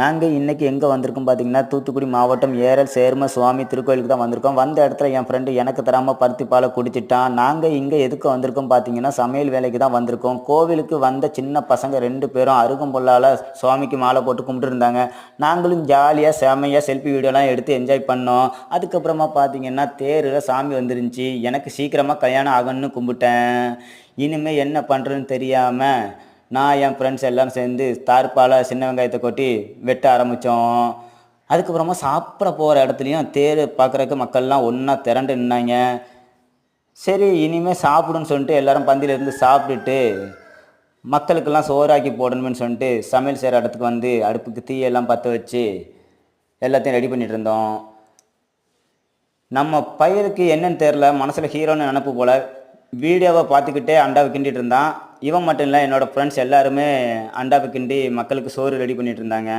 நாங்கள் இன்றைக்கி எங்கே வந்திருக்கோம் பார்த்தீங்கன்னா தூத்துக்குடி மாவட்டம் ஏரல் சேர்ம சுவாமி திருக்கோயிலுக்கு தான் வந்திருக்கோம். வந்த இடத்துல என் ஃப்ரெண்டு எனக்கு தராமல் பருத்தி பாலை குடிச்சிட்டான். நாங்கள் இங்கே எதுக்கு வந்திருக்கோம் பார்த்தீங்கன்னா சமையல் வேலைக்கு தான் வந்திருக்கோம். கோவிலுக்கு வந்த சின்ன பசங்க ரெண்டு பேரும் அருகம்புல்லால் சுவாமிக்கு மாலை போட்டு கும்பிட்டுருந்தாங்க நாங்களும் ஜாலியாக செமையாக செல்ஃபி வீடியோலாம் எடுத்து என்ஜாய் பண்ணோம். அதுக்கப்புறமா பார்த்தீங்கன்னா தேரில் சாமி வந்துருந்துச்சு. எனக்கு சீக்கிரமாக கல்யாணம் ஆகணும்னு கும்பிட்டேன். இனிமேல் என்ன பண்ணுறதுன்னு தெரியாமல் நான் என் ஃப்ரெண்ட்ஸ் எல்லாரும் சேர்ந்து தார்ப்பால் சின்ன வெங்காயத்தை கொட்டி வெட்ட ஆரம்பித்தோம் அதுக்கப்புறமா சாப்பிட போகிற இடத்துலையும் தேர் பார்க்குறக்கு மக்கள்லாம் ஒன்றா திரண்டு நின்னாங்க. சரி இனிமேல் சாப்பிடுன்னு சொல்லிட்டு எல்லாரும் பந்தியிலேருந்து சாப்பிட்டுட்டு மக்களுக்கெல்லாம் சோறாக்கி போடணும்னு சொல்லிட்டு சமையல் செய்கிற இடத்துக்கு வந்து அடுப்புக்கு தீயெல்லாம் பற்ற வச்சு எல்லாத்தையும் ரெடி பண்ணிட்டு இருந்தோம். நம்ம பையனுக்கு என்னன்னு தெரில மனசில் ஹீரோன்னு நினப்பு போல் வீடியோவை பார்த்துக்கிட்டே அண்டாவை கிண்டிகிட்டு இருந்தான். இவன் மட்டும் இல்லை என்னோடய ஃப்ரெண்ட்ஸ் எல்லாருமே அண்டாவை கிண்டி மக்களுக்கு சோறு ரெடி பண்ணிகிட்டு இருந்தாங்க.